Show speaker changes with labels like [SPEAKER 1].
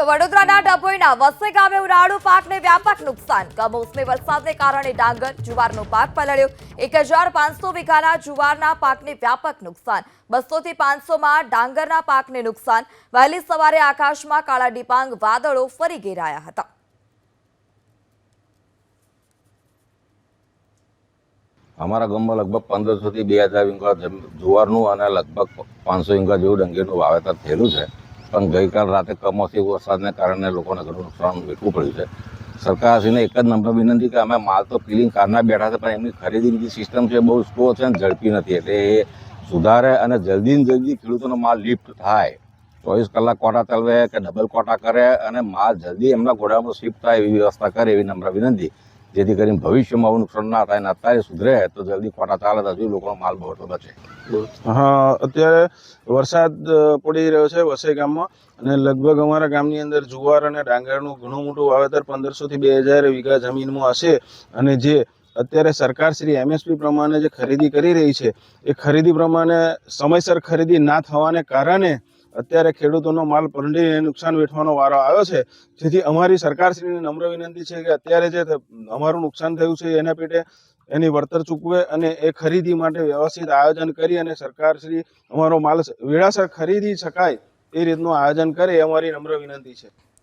[SPEAKER 1] તો વડોદરાના ડભોઈના વસ્તી ગામે ઉનાળુ પાકને વ્યાપક નુકસાન. કમોસમી વરસાદને કારણે ડાંગર જુવારનો પાક પલળ્યો. એક હજાર પાંચસો વીઘાના જુવારના પાકને વ્યાપક નુકસાન. બસોથી પાંચસોમાં ડાંગરના પાકને નુકસાન. વહેલી સવારે આકાશમાં કાળા ડિપાંગ વાદળો ફરી ઘેરાયા હતા.
[SPEAKER 2] અમારા ગામમાં લગભગ પંદરસો થી બે હજાર વીંગા જુવારનું અને લગભગ પાંચસો વીંગા જેવું ડંગીનું વાવેતર થયેલું છે. પણ ગઈકાલ રાતે કમોસમી વરસાદને કારણે લોકોને ઘણું નુકસાન વેઠવું પડ્યું છે. સરકારશ્રીને એક જ નમ્ર વિનંતી કે અમે માલ તો પીલિંગ કારના બેઠા છે, પણ એમની ખરીદીની જે સિસ્ટમ છે બહુ સ્લો છે અને ઝડપી નથી. એટલે એ સુધારે અને જલ્દી ને જલ્દી ખેડૂતોનો માલ લિફ્ટ થાય. ચોવીસ કલાક કોટા ચલાવે કે ડબલ કોટા કરે અને માલ જલ્દી એમના ગોડામાં શિફ્ટ થાય એવી વ્યવસ્થા કરે એવી નમ્ર વિનંતી. જેથી કરીને ભવિષ્યમાં આવું નુકસાન ના થાય અને અત્યારે સુધરે તો જલ્દી ખોટા ચાલે તો હજુ લોકોનો માલ બહુ બચે.
[SPEAKER 3] હા, અત્યારે વરસાદ પડી રહ્યો છે વસઈ ગામમાં અને લગભગ અમારા ગામની અંદર જુવાર અને ડાંગરનું ઘણું મોટું વાવેતર પંદરસોથી બે હજાર વીઘા જમીનમાં હશે અને જે અત્યારે સરકાર શ્રી એમએસપી પ્રમાણે જે ખરીદી કરી રહી છે, એ ખરીદી પ્રમાણે સમયસર ખરીદી ના થવાને કારણે અત્યારે ખેડૂતોનો માલ પલટીને નુકસાન વેઠવાનો વારો આવ્યો છે. જેથી અમારી સરકારશ્રીની નમ્ર વિનંતી છે કે અત્યારે જે અમારું નુકસાન થયું છે એના પેટે એની વળતર ચૂકવે અને એ ખરીદી માટે વ્યવસ્થિત આયોજન કરી અને સરકારશ્રી અમારો માલ વેળાસર ખરીદી શકાય એ રીતનું આયોજન કરે એ અમારી નમ્ર વિનંતી છે.